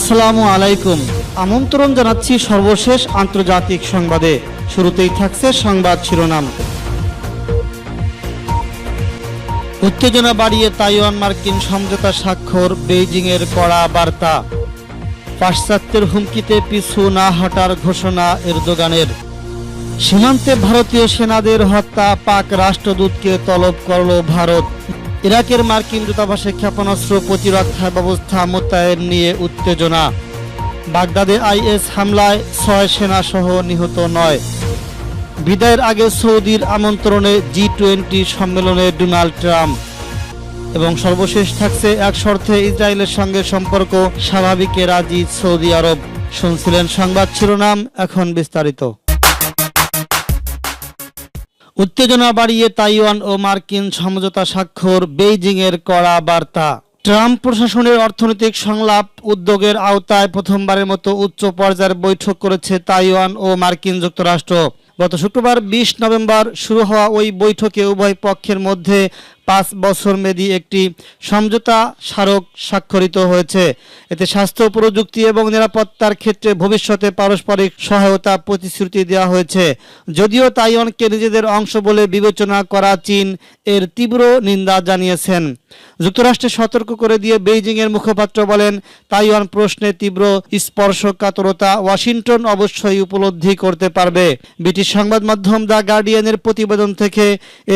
আসসালামু আলাইকুম। আমন্ত্রণ জানাচ্ছি সর্বশেষ আন্তর্জাতিক সংবাদে। শুরুতেই থাকছে সংবাদ শিরোনাম। উত্তেজনা বাড়িয়ে তাইওয়ান মার্কিন সমঝোতা স্বাক্ষর, বেইজিংয়ের কড়া বার্তা। পাশ্চাত্যের হুমকিতে পিছু না হটার ঘোষণা এরদোগানের। সীমান্তে ভারতীয় সেনাদের হত্যা, পাক রাষ্ট্রদূতকে তলব করল ভারত। ইরাকের মার্কিন দূতাবাসে ক্ষেপণাস্ত্র প্রতিরক্ষা ব্যবস্থা মোতায়েন নিয়ে উত্তেজনা। বাগদাদে আইএস হামলায় ছয় সেনা সহ নিহত নয়। বিদায়ের আগে সৌদির আমন্ত্রণে জি টোয়েন্টি সম্মেলনে ডোনাল্ড ট্রাম্প। এবং সর্বশেষ থাকছে এক শর্তে ইসরায়েলের সঙ্গে সম্পর্ক স্বাভাবিকে রাজি সৌদি আরব। শুনছিলেন সংবাদ শিরোনাম, এখন বিস্তারিত। উত্তেজনা বাড়িয়ে তাইওয়ান ও মার্কিন সমঝোতা স্বাক্ষর বেইজিংয়ের কড়া বার্তা। ট্রাম্প প্রশাসনের অর্থনৈতিক সংলাপ উদ্যোগের আওতায় প্রথমবারের মতো উচ্চ পর্যায়ের বৈঠক করেছে তাইওয়ান ও মার্কিন যুক্তরাষ্ট্র। গত শুক্রবার বিশ নভেম্বর শুরু হওয়া ওই বৈঠকে উভয় পক্ষের মধ্যে পাঁচ বছর মেয়াদী একটি সমঝোতা স্মারক স্বাক্ষরিত হয়েছে। এতে স্বাস্থ্য, প্রযুক্তি এবং নিরাপত্তার ক্ষেত্রে ভবিষ্যতে পারস্পরিক সহায়তা প্রতিশ্রুতি দেওয়া হয়েছে। যদিও তাইওয়ানকে নিজেদের অংশ বলে বিবেচনা করা চীন এর তীব্র নিন্দা জানিয়েছেন। যুক্তরাষ্ট্রে সতর্ক করে দিয়ে বেইজিংয়ের মুখপাত্র বলেন, তাইওয়ান প্রশ্নে তীব্র স্পর্শকাতরতা ওয়াশিংটন অবশ্যই উপলব্ধি করতে পারবে। ব্রিটিশ সংবাদ মাধ্যম দ্য গার্ডিয়ানের প্রতিবেদন থেকে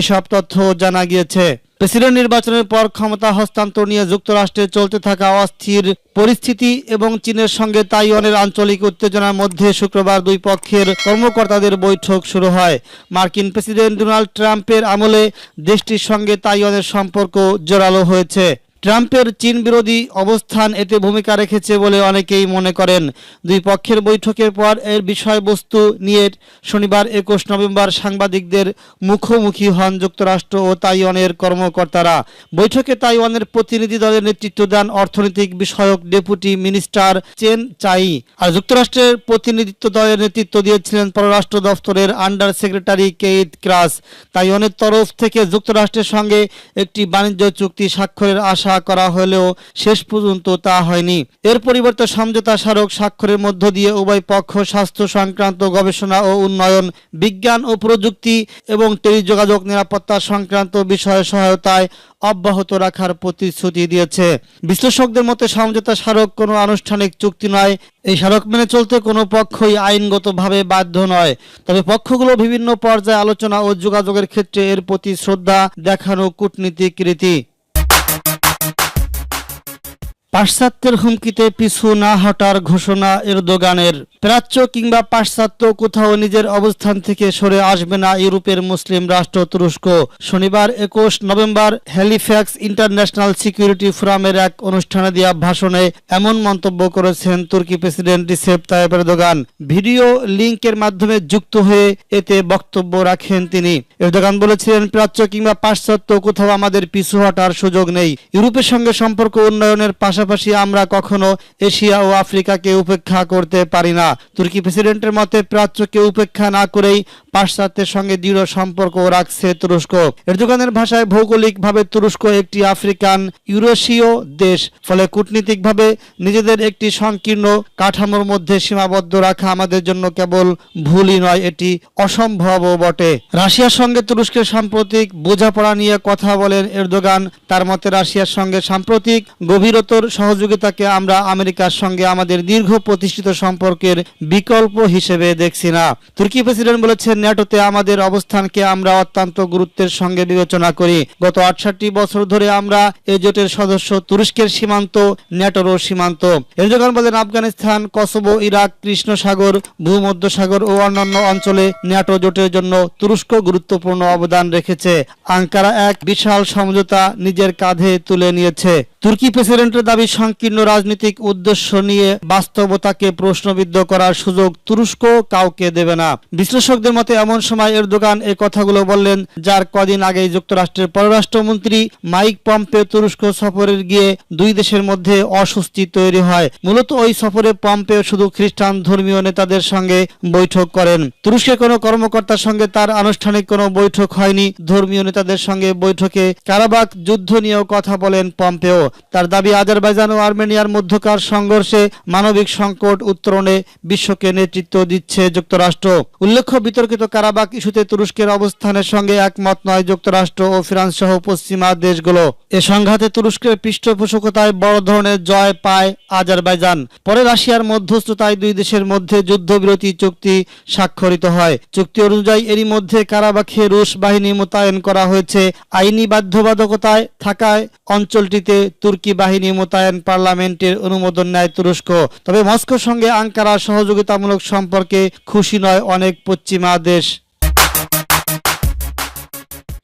এসব তথ্য জানা গিয়েছে। প্রেসিডেন্ট নির্বাচনের পর ক্ষমতা হস্তান্তর নিয়ে যুক্তরাষ্ট্রে চলতে থাকা অস্থির পরিস্থিতি এবং চীনের সঙ্গে তাইওয়ানের আঞ্চলিক উত্তেজনার মধ্যে শুক্রবার দুই পক্ষের কর্মকর্তাদের বৈঠক শুরু হয়। মার্কিন প্রেসিডেন্ট ডোনাল্ড ট্রাম্পের আমলে দেশটির সঙ্গে তাইওয়ানের সম্পর্ক জোরালো হয়েছে। ট্রাম্পের চীন বিরোধী অবস্থান এতে ভূমিকা রেখেছে বলে অনেকেই মনে করেন। দুই পক্ষের বৈঠকের পর এর বিষয়বস্তু নিয়ে শনিবার একুশ নভেম্বর সাংবাদিকদের মুখোমুখি হন যুক্তরাষ্ট্র ও তাইওয়ানের কর্মকর্তারা। বৈঠকে তাইওয়ানের প্রতিনিধি দলের নেতৃত্ব দেন অর্থনৈতিক বিষয়ক ডেপুটি মিনিস্টার চেন চাই। আর যুক্তরাষ্ট্রের প্রতিনিধিত্ব দলের নেতৃত্ব দিয়েছিলেন পররাষ্ট্র দফতরের আন্ডার সেক্রেটারি কেইত ক্রাস। তাইওয়ানের তরফ থেকে যুক্তরাষ্ট্রের সঙ্গে একটি বাণিজ্য চুক্তি স্বাক্ষরের আশা করা হলেও শেষ পর্যন্ত তা হয়নি। এর পরিবর্তে সমঝোতা স্মারক স্বাক্ষরের মধ্য দিয়ে উভয় পক্ষ স্বাস্থ্য সংক্রান্ত গবেষণা ও উন্নয়ন, বিজ্ঞান ও প্রযুক্তি এবং টেলিযোগাযোগ নিরাপত্তা সংক্রান্ত বিষয়ে সহায়তায় অব্যাহত রাখার প্রতিশ্রুতি দিয়েছে। বিশ্লেষকদের মতে সমঝোতা স্মারক কোনো আনুষ্ঠানিক চুক্তি নয়। এই স্মারক মেনে চলতে কোনো পক্ষই আইনগতভাবে বাধ্য নয়। তবে পক্ষগুলো বিভিন্ন পর্যায়ে আলোচনা ও যোগাযোগের ক্ষেত্রে এর প্রতি শ্রদ্ধা দেখানো কূটনীতিক রীতি। পাশ্চাত্যের হুমকিতে পিছু না হটার ঘোষণা এরদোগানের। প্রাচ্য কিংবা পাশ্চাত্য কোথাও নিজের অবস্থান থেকে সরে আসবে না ইউরোপের মুসলিম রাষ্ট্র তুরস্ক শনিবার একুশ নভেম্বর হ্যালিফ্যাক্স ইন্টারন্যাশনাল সিকিউরিটি ফোরামের এক অনুষ্ঠানে দেওয়া ভাষণে এমন মন্তব্য করেছেন তুর্কি president Recep Tayyip Erdogan. Video লিঙ্কের মাধ্যমে যুক্ত হয়ে এতে বক্তব্য রাখেন তিনি। এরদোগান বলেছিলেন, প্রাচ্য কিংবা পাশ্চাত্য কোথাও আমাদের পিছু হটার সুযোগ নেই। ইউরোপের সঙ্গে সম্পর্ক উন্নয়নের পাশাপাশি পাশাপাশি আমরা কখনো এশিয়া ও আফ্রিকাকে উপেক্ষা করতে পারি না। তুর্কি প্রেসিডেন্টের মতে, প্রাচ্যকে উপেক্ষা না করেই পাশ্চাত্যের সঙ্গে দৃঢ় সম্পর্ক রাখছে তুরস্ক। এরদোগানের ভাষায় ভৌগোলিকভাবে তুরস্ক একটি আফ্রিকান ইউরোশীয় দেশ, ফলে কূটনীতিকভাবে নিজেদের একটি সংকীর্ণ কাঠামোর মধ্যে সীমাবদ্ধ রাখা আমাদের জন্য কেবল ভুলই নয়, এটি অসম্ভবও বটে। রাশিয়ার সঙ্গে তুরস্কের সাম্প্রতিক বোঝাপড়া নিয়ে কথা বলেন এরদোগান। তার মতে, রাশিয়ার সঙ্গে সাম্প্রতিক গভীরতর সহযোগিতাকে আমরা আমেরিকার সঙ্গে আমাদের দীর্ঘ প্রতিষ্ঠিত সম্পর্কের বিকল্প হিসেবে দেখছি না। তুর্কি প্রেসিডেন্ট বলেছেন ন্যাটোতে আমাদের অবস্থানকে আমরা অত্যন্ত গুরুত্বের সঙ্গে বিবেচনা করি। গত আটষট্টি বছর ধরে আমরা এই জোটের সদস্য তুরস্কের সীমান্ত, ন্যাটোরও সীমান্ত। এরদোগান বলেন আফগানিস্তান, কসোভো, ইরাক কৃষ্ণ সাগর ভূমধ্য সাগর ও অন্যান্য অঞ্চলে ন্যাটো জোটের জন্য তুরস্ক গুরুত্বপূর্ণ অবদান রেখেছে। আঙ্কারা এক বিশাল সমঝোতা নিজের কাঁধে তুলে নিয়েছে। তুর্কি প্রেসিডেন্টের দাবি, সংকীর্ণ রাজনৈতিক উদ্দেশ্য নিয়ে বাস্তবতাকে প্রশ্নবিদ্ধ করার সুযোগ তুরস্ক কাউকে দেবে না। বিশ্লেষকদের মতে এমন সময় এরদোগান এই কথাগুলো বললেন, যার কদিন আগেই যুক্তরাষ্ট্রের পররাষ্ট্রমন্ত্রী মাইক পম্পে তুরস্ক সফরের গিয়ে দুই দেশের মধ্যে অস্বস্তি তৈরি হয়। মূলত ওই সফরে পম্পে শুধু খ্রিস্টান ধর্মীয় নেতাদের সঙ্গে বৈঠক করেন। তুরস্কের কোনো কর্মকর্তার সঙ্গে তার আনুষ্ঠানিক কোনো বৈঠক হয়নি। ধর্মীয় নেতাদের সঙ্গে বৈঠকে কারাবাক যুদ্ধ নিয়েও কথা বলেন পম্পেও। তার দাবি, আজারবাইজান ও আর্মেনিয়ার মধ্যকার সংঘর্ষে মানবিক সংকট উত্তরণে বিশ্বকে নেতৃত্ব দিচ্ছে যুক্তরাষ্ট্র। উল্লেখ্য, বিতর্কিত কারাবাক ইস্যুতে তুরস্কের অবস্থানের সঙ্গে একমত নয় যুক্তরাষ্ট্র ও ফ্রান্স সহ পশ্চিমা দেশগুলো। এ সংঘাতে তুরস্কের পৃষ্ঠপোষকতায় বড় ধরনের জয় পায় আজারবাইজান। পরে রাশিয়ার মধ্যস্থতায় দুই দেশের মধ্যে যুদ্ধবিরতি চুক্তি স্বাক্ষরিত হয়। চুক্তি অনুযায়ী এরই মধ্যে কারাবাখে রুশ বাহিনী মোতায়েন করা হয়েছে। আইনি বাধ্যবাধকতায় থাকায় অঞ্চলটিতে তুর্কি বাহিনী মোতায়েন পার্লামেন্টের অনুমোদন নেয় তুরস্ক। তবে মস্কোর সঙ্গে আঙ্কারা সহযোগিতামূলক সম্পর্কে খুশি নয় অনেক পশ্চিমা দেশ।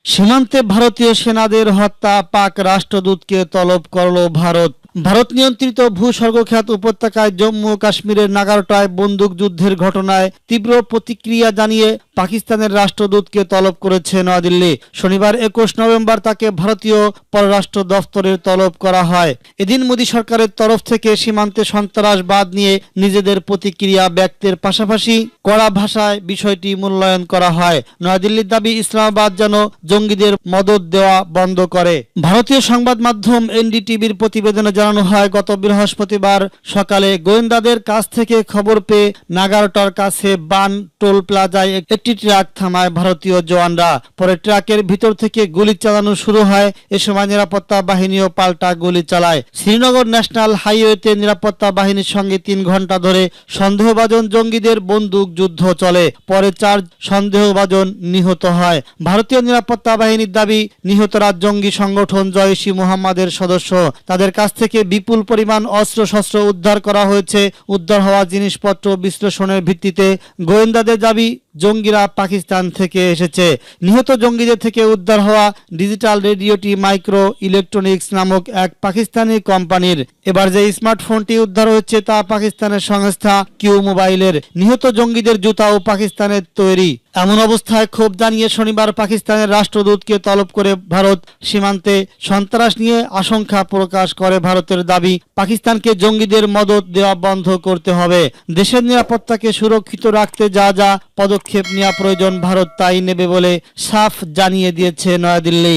সীমান্তে ভারতীয় সেনাদের হত্যা পাক রাষ্ট্রদূতকে তলব করল ভারত। ভারত নিয়ন্ত্রিত ভূস্বর্গখ্যাত উপত্যকায় জম্মু কাশ্মীরের নাগারটায় বন্দুক যুদ্ধের ঘটনায় তীব্র প্রতিক্রিয়া জানিয়ে পাকিস্তানের রাষ্ট্রদূতকে তলব করেছে নয়াদিল্লি। শনিবার একুশ নভেম্বর তাকে ভারতীয় পররাষ্ট্র দফতরের তলব করা হয়। এদিন মোদী সরকারের তরফ থেকে সীমান্তে সন্ত্রাসবাদ নিয়ে নিজেদের প্রতিক্রিয়া ব্যক্তের পাশাপাশি কড়া ভাষায় বিষয়টি মূল্যায়ন করা হয়। নয়াদিল্লির দাবি, ইসলামাবাদ যেন জঙ্গিদের মদত দেওয়া বন্ধ করে। ভারতীয় সংবাদ মাধ্যম এনডিটিভির প্রতিবেদনে জানানো হয়, গত বৃহস্পতিবার সকালে গোয়েন্দাদের কাছ থেকে খবর পেয়ে নাগারটার কাছে বান টোল প্লাজায় একটি ট্রাক থামায় ভারতীয় জওয়ানরা। পরে ট্রাকের ভিতর থেকে গুলি চালানো শুরু হয়। এ সময় নিরাপত্তা বাহিনীও পাল্টা গুলি চালায়। শ্রীনগর ন্যাশনাল হাইওয়েতে নিরাপত্তা বাহিনীর সঙ্গে তিন ঘণ্টা ধরে সন্দেহভাজন জঙ্গিদের বন্দুক যুদ্ধ চলে। পরে চার সন্দেহভাজন নিহত হয়। ভারতীয় নিরাপত্তা বাহিনীর দাবি, নিহতরা জঙ্গি সংগঠন জয়সী মুহাম্মাদের সদস্য। তাদের কাছ থেকে বিপুল পরিমাণ অস্ত্রশস্ত্র উদ্ধার করা হয়েছে। উদ্ধার হওয়া জিনিসপত্র বিশ্লেষণের ভিত্তিতে গোয়েন্দাদের দাবি জঙ্গিরা পাকিস্তান থেকে এসেছে। নিহত জঙ্গিদের থেকে উদ্ধার হওয়া ডিজিটাল রেডিওটি মাইক্রো ইলেকট্রনিক্স নামক এক পাকিস্তানি কোম্পানির। এবার যে স্মার্টফোনটি উদ্ধার হচ্ছে তা পাকিস্তানের সংস্থা কিউ মোবাইলের। নিহত জঙ্গিদের জুতাও পাকিস্তানের তৈরি। এমন অবস্থায় ক্ষোভ জানিয়ে শনিবার পাকিস্তানের রাষ্ট্রদূতকে তলব করে ভারত সীমান্তে সন্ত্রাস নিয়ে আশঙ্কা প্রকাশ করে ভারতের দাবি, পাকিস্তানকে জঙ্গিদের মদত দেওয়া বন্ধ করতে হবে। দেশের নিরাপত্তাকে সুরক্ষিত রাখতে যা যা পদক্ষেপ নেওয়া প্রয়োজন, ভারত তাই নেবে বলে সাফ জানিয়ে দিয়েছে নয়াদিল্লি।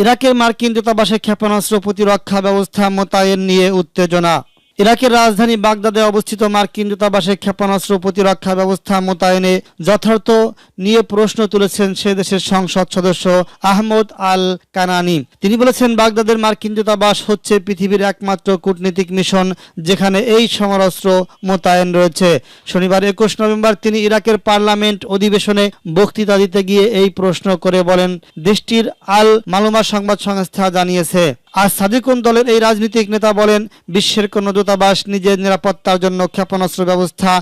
ইরাকের মার্কিন দূতাবাসে ক্ষেপণাস্ত্র প্রতিরক্ষা ব্যবস্থা মোতায়েন নিয়ে উত্তেজনা। ইরাকের রাজধানী বাগদাদে অবস্থিত মার্কিন দূতাবাসে ক্ষেপণাস্ত্র প্রতিরক্ষা ব্যবস্থা মোতায়েনে যথার্থ নিয়ে প্রশ্ন তুলেছেন সে দেশের সংসদ সদস্য আহমদ আল কানানি। তিনি বলেছেন, বাগদাদের মার্কিন দূতাবাস হচ্ছে পৃথিবীর একমাত্র কূটনীতিক মিশন যেখানে এই সমরাস্ত্র মোতায়েন রয়েছে। শনিবার একুশ নভেম্বর তিনি ইরাকের পার্লামেন্ট অধিবেশনে বক্তৃতা দিতে গিয়ে এই প্রশ্ন করে বলেন, দেশটির আল মালুমা সংবাদ সংস্থা জানিয়েছে। আর সাদিকুন দলের এই রাজনৈতিক নেতা বলেন, বিশ্বের কোন দূতাবাস নিজের নিরাপত্তার জন্য ক্ষেপণাস্ত্র ব্যবস্থা,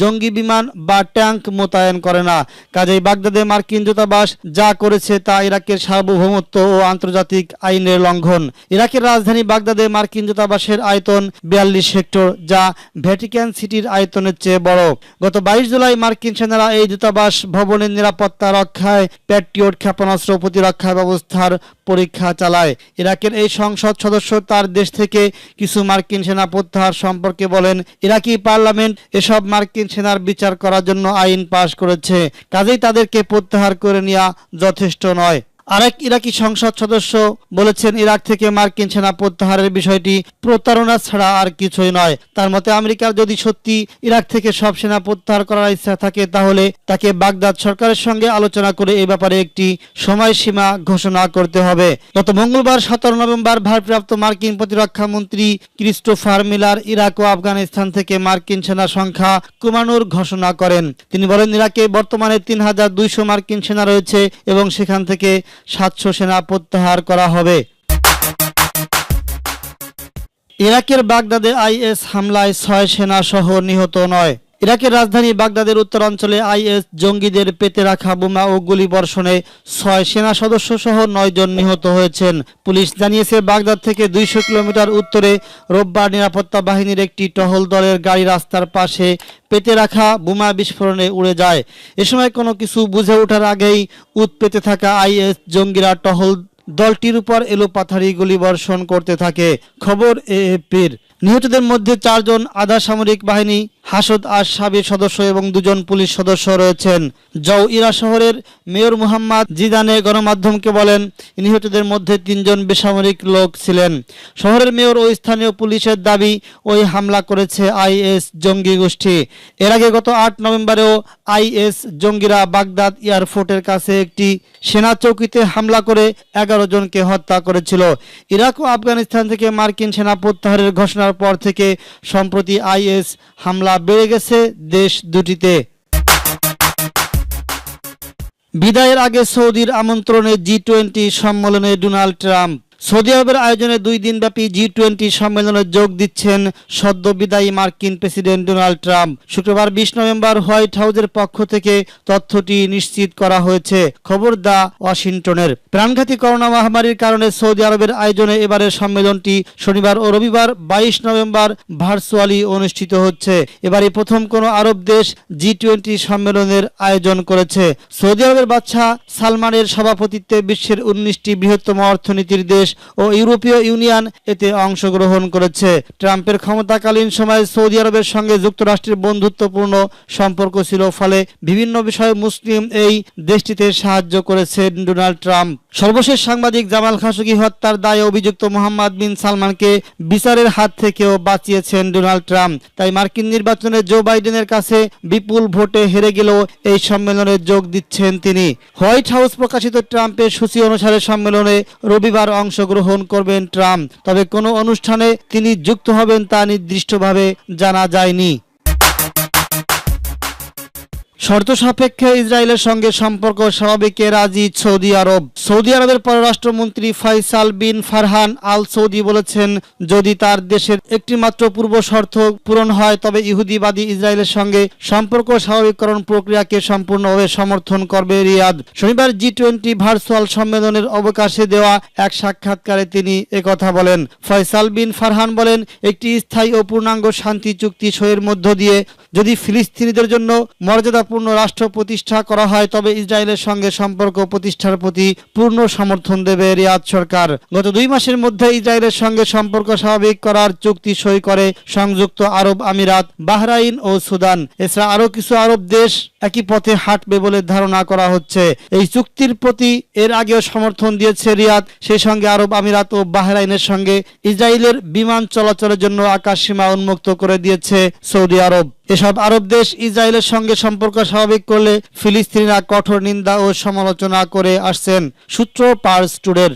জঙ্গি বিমান বা ট্যাঙ্ক মোতায়েন করে না। কাজেই বাগদাদে মার্কিন দূতাবাস যা করেছে তা ইরাকের সার্বভৌমত্ব ও আন্তর্জাতিক আইনের লঙ্ঘন। ইরাকের রাজধানী বাগদাদে মার্কিন দূতাবাসের আয়তন বিয়াল্লিশ হেক্টর, যা ভ্যাটিকান সিটির আয়তনের চেয়ে বড়। গত বাইশ জুলাই মার্কিন সেনারা এই দূতাবাস ভবনের নিরাপত্তা রক্ষায় প্যাট্রিয়ট ক্ষেপণাস্ত্র প্রতিরক্ষা ব্যবস্থার পরীক্ষা চালায়। ইরাকের এই সংসদ সদস্য তার দেশ থেকে কিছু মার্কিন সেনা প্রত্যাহার সম্পর্কে বলেন, ইরাকি পার্লামেন্ট এসব মার্কিন সেনার বিচার করার জন্য আইন পাশ করেছে, কাজেই তাদেরকে প্রত্যাহার করে নেওয়া যথেষ্ট নয়। আরেক ইরাকি সংসদ সদস্য বলেছেন, ইরাক থেকে মার্কিন সেনা প্রত্যাহারের বিষয়টি প্রতারণা ছাড়া আর কিছুই নয়। তার মতে, আমেরিকার যদি সত্যি ইরাক থেকে সব সেনা প্রত্যাহার করার ইচ্ছা থাকে, তাহলে তাকে বাগদাদ সরকারের সঙ্গে আলোচনা করে এ ব্যাপারে একটি সময়সীমা ঘোষণা করতে হবে। গত মঙ্গলবার, সতেরো নভেম্বর, ভারপ্রাপ্ত মার্কিন প্রতিরক্ষা মন্ত্রী ক্রিস্টোফার মিলার ইরাক ও আফগানিস্তান থেকে মার্কিন সেনা সংখ্যা কমানোর ঘোষণা করেন। তিনি বলেন, ইরাকে বর্তমানে তিন হাজার দুইশো মার্কিন সেনা রয়েছে এবং সেখান থেকে সাতশো সেনা প্রত্যাহার করা হবে। ইরাকের বাগদাদে আইএস হামলায় ছয় সেনা সহ নিহত নয়। ইরাকের রাজধানী বাগদাদের উত্তরাঞ্চলে আইএস জঙ্গিদের পেতে রাখা বোমা ও গুলি বর্ষণে ছয় সেনা সদস্য সহ নয় জন নিহত হয়েছেন। পুলিশ জানিয়েছে, বাগদাদ থেকে দুইশো কিলোমিটার উত্তরে রোববার নিরাপত্তা বাহিনীর একটি টহল দলের গাড়ি রাস্তার পাশে পেতে রাখা বোমা বিস্ফোরণে উড়ে যায়। এ সময় কোনো কিছু বুঝে ওঠার আগেই উৎ পেতে থাকা আইএস জঙ্গিরা টহল দলটির উপর এলোপাথারি গুলি বর্ষণ করতে থাকে। খবর এএফপির। নিহতদের মধ্যে চারজন আধা সামরিক বাহিনী হাসদ আর সাবির সদস্য এবং দুজন পুলিশ সদস্য রয়েছেন। জৌ ইরা শহরের মেয়র মুহাম্মদ জিদানে গণমাধ্যমকে বলেন, নিহতদের মধ্যে তিনজন বেসামরিক লোক ছিলেন। শহরের মেয়র ও স্থানীয় পুলিশের দাবি, ওই হামলা করেছে আইএস জঙ্গি গোষ্ঠী। এর আগে গত আট নভেম্বরেও আইএস জঙ্গিরা বাগদাদ এয়ারপোর্টের কাছে একটি সেনা চৌকিতে হামলা করে এগারো জনকে হত্যা করেছিল। ইরাক ও আফগানিস্তান থেকে মার্কিন সেনা প্রত্যাহারের ঘোষণার পর থেকে সম্প্রতি আইএস হামলা বেড়ে গেছে দেশ দুটিতে। বিদায়ের আগে সৌদির আমন্ত্রণে জি টোয়েন্টি সম্মেলনে ডোনাল্ড ট্রাম্প। সৌদি আরবের আয়োজনে দুই দিনব্যাপী জি টোয়েন্টি সম্মেলনে যোগ দিচ্ছেন সদ্য বিদায়ী মার্কিন প্রেসিডেন্ট ডোনাল্ড ট্রাম্প। শুক্রবার বিশ নভেম্বর হোয়াইট হাউসের পক্ষ থেকে তথ্যটি নিশ্চিত করা হয়েছে। খবর দা ওয়াশিংটনের। প্রাণঘাতী করোনা মহামারীর কারণে সৌদি আরবের আয়োজনে এবারের সম্মেলনটি শনিবার ও রবিবার বাইশ নভেম্বর ভার্চুয়ালি অনুষ্ঠিত হচ্ছে। এবারে প্রথম কোনো আরব দেশ জি টোয়েন্টি সম্মেলনের আয়োজন করেছে। সৌদি আরবের বাদশাহ সালমানের সভাপতিত্বে বিশ্বের উনিশটি বৃহত্তম অর্থনীতির দেশ ও ইউরোপীয় ইউনিয়ন এতে অংশগ্রহণ করেছে। ট্রাম্পের ক্ষমতাকালীন সময়ে সৌদি আরবের সঙ্গে যুক্তরাষ্ট্রের বন্ধুত্বপূর্ণ সম্পর্ক ছিল, ফলে বিভিন্ন বিষয়ে মুসলিম এই দেশটিতে সাহায্য করেছেন ডোনাল্ড ট্রাম্প। সর্বশেষ সাংবাদিক জামাল খাশোগি হত্যার দায়ে অভিযুক্ত মোহাম্মদ বিন সালমানকে বিচারের হাত থেকেও বাঁচিয়েছেন ডোনাল্ড ট্রাম্প। তাই মার্কিন নির্বাচনে জো বাইডেনের কাছে বিপুল ভোটে হেরে গেলেও এই সম্মেলনে যোগ দিচ্ছেন তিনি। হোয়াইট হাউস প্রকাশিত ট্রাম্পের সূচি অনুসারে সম্মেলনে রবিবার অংশগ্রহণ করবেন ট্রাম্প, তবে কোনো অনুষ্ঠানে তিনি যুক্ত হবেন তা নির্দিষ্টভাবে জানা যায়নি। শর্ত সাপেক্ষে ইসরায়েলের সঙ্গে সম্পর্ক স্বাভাবিকে রাজি সৌদি আরব। সৌদি আরবের পররাষ্ট্রমন্ত্রী Faisal bin Farhan al Saudi বলেছেন, যদি তার দেশের একটিমাত্র পূর্ব শর্ত পূরণ হয়, তবে ইহুদিবাদী ইসরায়েলের সঙ্গে সম্পর্ক স্বাভাবিককরণ প্রক্রিয়াকে সম্পূর্ণভাবে সমর্থন করবে রিয়াদ। শনিবার জি টোয়েন্টি ভার্চুয়াল সম্মেলনের অবকাশে দেওয়া এক সাক্ষাৎকারে তিনি একথা বলেন। ফয়সাল বিন ফারহান বলেন, একটি স্থায়ী ও পূর্ণাঙ্গ শান্তি চুক্তি সইয়ের মধ্য দিয়ে যদি ফিলিস্তিনিদের জন্য মর্যাদাপূর্ণ রাষ্ট্র প্রতিষ্ঠা করা হয়, তবে ইসরায়েলের সঙ্গে সম্পর্ক প্রতিষ্ঠার প্রতি পূর্ণ সমর্থন দেবে রিয়াদ সরকার। গত দুই মাসের মধ্যে ইসরায়েলের সঙ্গে সম্পর্ক স্বাভাবিক করার চুক্তি সই করে সংযুক্ত আরব আমিরাত, বাহরাইন ও সুদান। এছাড়া আরও কিছু আরব দেশ একই পথে হাঁটবে বলে ধারণা করা হচ্ছে। এই চুক্তির প্রতি এর আগেও সমর্থন দিয়েছে রিয়াদ। সেই সঙ্গে আরব আমিরাত ও বাহরাইনের সঙ্গে ইসরায়েলের বিমান চলাচলের জন্য আকাশ সীমা উন্মুক্ত করে দিয়েছে সৌদি আরব। এসব আরব দেশ ইসরায়েলের সঙ্গে সম্পর্ক স্বাভাবিক করলে ফিলিস্তিনিরা কঠোর নিন্দা ও সমালোচনা করে আসছেন সূত্র পার্স টুডের।